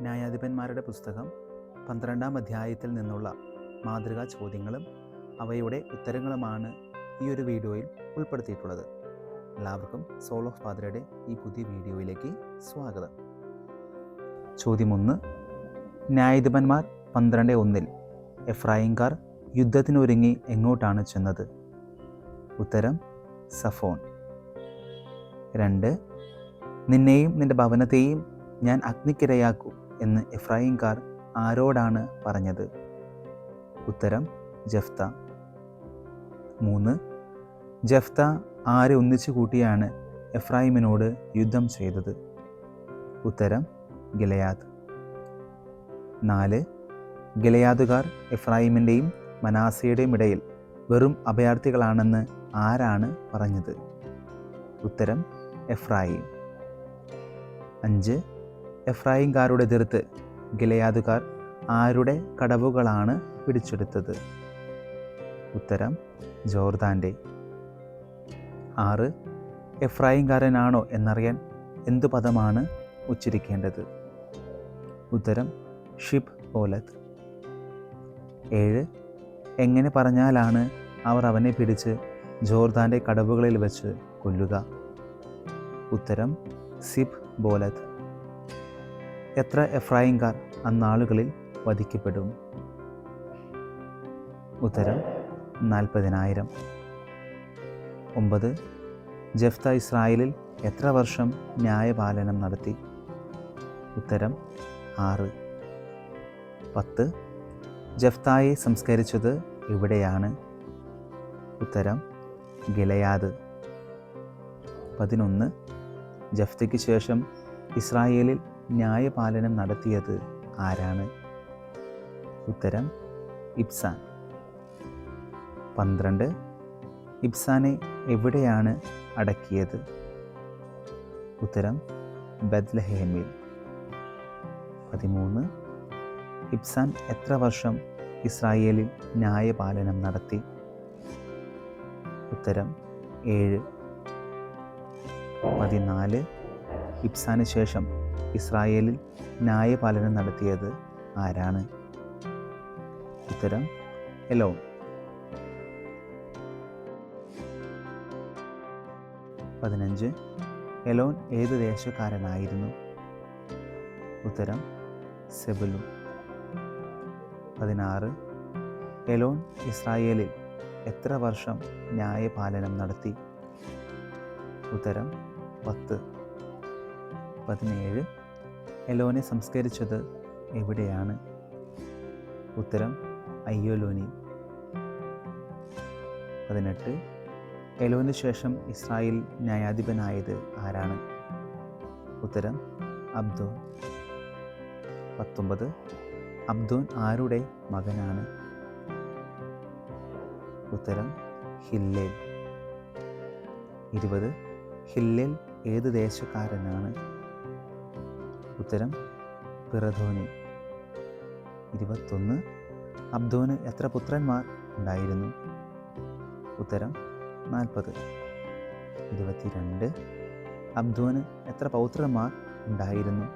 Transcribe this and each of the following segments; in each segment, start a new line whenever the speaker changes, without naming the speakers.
ന്യായാധിപന്മാരുടെ പുസ്തകം പന്ത്രണ്ടാം അധ്യായത്തിൽ നിന്നുള്ള മാതൃകാ ചോദ്യങ്ങളും അവയുടെ ഉത്തരങ്ങളുമാണ് ഈ ഒരു വീഡിയോയിൽ ഉൾപ്പെടുത്തിയിട്ടുള്ളത്. എല്ലാവർക്കും സോൾ ഓഫ് ഫാദറുടെ ഈ പുതിയ വീഡിയോയിലേക്ക് സ്വാഗതം. ചോദ്യം ഒന്ന്. ന്യായാധിപന്മാർ പന്ത്രണ്ട് ഒന്നിൽ എഫ്രായിംകാർ യുദ്ധത്തിനൊരുങ്ങി എങ്ങോട്ടാണ് ചെന്നത്? ഉത്തരം സഫോൺ. രണ്ട്. നിന്നെയും നിന്റെ ഭവനത്തെയും ഞാൻ അഗ്നിക്കിരയാക്കും. എന്ന് ഇഫ്രാഹിംകാർ ആരോടാണ് പറഞ്ഞത്? ഉത്തരം ജഫ്ത. മൂന്ന് ജഫ്ത ആരെ ഒന്നിച്ചു കൂട്ടിയാണ് എഫ്രൈമിനോട് യുദ്ധം ചെയ്തത്? ഉത്തരം ഗിലയാദ്. നാല് ഗിലയാദുകാർ എഫ്രാഹിമിന്റെയും മനാസയുടെയും ഇടയിൽ വെറും അഭയാർത്ഥികളാണെന്ന് ആരാണ് പറഞ്ഞത്? ഉത്തരം എഫ്രൈം അഞ്ച് എഫ്രായിംകാരുടെ എതിർത്ത് ഗിലയാദുകാർ ആരുടെ കടവുകളാണ് പിടിച്ചെടുത്തത്? ഉത്തരം ജോർദാന്റെ. ആറ് എഫ്രായിംകാരനാണോ എന്നറിയാൻ എന്തു പദമാണ് ഉച്ചരിക്കേണ്ടത്? ഉത്തരം ഷിബ് ഓലത്ത്. ഏഴ് എങ്ങനെ പറഞ്ഞാലാണ് അവർ അവനെ പിടിച്ച് ജോർദാന്റെ കടവുകളിൽ വെച്ച് കൊല്ലുക? ഉത്തരം സിബ് ബോലത്ത്. എത്ര എഫ്രായിംകാർ അന്നാളുകളിൽ വധിക്കപ്പെടും? ഉത്തരം നാൽപ്പതിനായിരം. ഒമ്പത് ജഫ്ത ഇസ്രായേലിൽ എത്ര വർഷം ന്യായപാലനം നടത്തി? ഉത്തരം ആറ്. പത്ത് ജഫ്തായെ സംസ്കരിച്ചത് എവിടെയാണ്? ഉത്തരം ഗിലയാദ്. പതിനൊന്ന് ജഫ്തയ്ക്ക് ശേഷം ഇസ്രായേലിൽ ന്യായപാലനം നടത്തിയത് ആരാണ്? ഉത്തരം ഇബ്സാൻ. പന്ത്രണ്ട് ഇബ്സാനെ എവിടെയാണ് അടക്കിയത്? ഉത്തരം ബദ്ലഹേമിൽ പതിമൂന്ന് ഇബ്സാൻ എത്ര വർഷം ഇസ്രായേലിൽ ന്യായപാലനം നടത്തി? ഉത്തരം ഏഴ്. പതിനാല് ഇബ്സാന് ശേഷം. ഇസ്രായേലിൽ ന്യായപാലനം നടത്തിയത് ആരാണ്? ഉത്തരം എലോൺ. പതിനഞ്ച് എലോൺ ഏത് ദേശക്കാരനായിരുന്നു? ഉത്തരം സെബലു പതിനാറ് എലോൺ ഇസ്രായേലിൽ എത്ര വർഷം ന്യായപാലനം നടത്തി? ഉത്തരം പത്ത്. പതിനേഴ്. എലോനെ സംസ്കരിച്ചത് എവിടെയാണ്? ഉത്തരം അയ്യോലോനി പതിനെട്ട്. എലോന് ശേഷം ഇസ്രായേൽ ന്യായാധിപനായത് ആരാണ്? ഉത്തരം അബ്ദോൻ പത്തൊമ്പത്. അബ്ദോൻ ആരുടെ മകനാണ്? ഉത്തരം ഹില്ലേൽ. ഇരുപത്. ഹില്ലേൽ ഏത് ദേശക്കാരനാണ്? ഉത്തരം പിറധോനി. ഇരുപത്തൊന്ന്. അബ്ദോന് എത്ര പുത്രന്മാർ ഉണ്ടായിരുന്നു? ഉത്തരം നാൽപ്പത്. ഇരുപത്തിരണ്ട്. അബ്ദോന് എത്ര പൗത്രന്മാർ ഉണ്ടായിരുന്നു?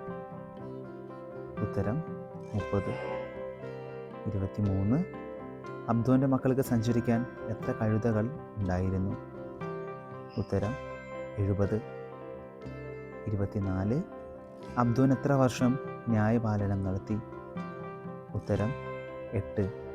ഉത്തരം മുപ്പത്. ഇരുപത്തിമൂന്ന്. അബ്ദോന്റെ മക്കൾക്ക് സഞ്ചരിക്കാൻ എത്ര കഴുതകൾ ഉണ്ടായിരുന്നു? ഉത്തരം എഴുപത്. ഇരുപത്തിനാല്. അബ്ദോൻ എത്ര വർഷം ന്യായപാലനം നടത്തി? ഉത്തരം എട്ട്.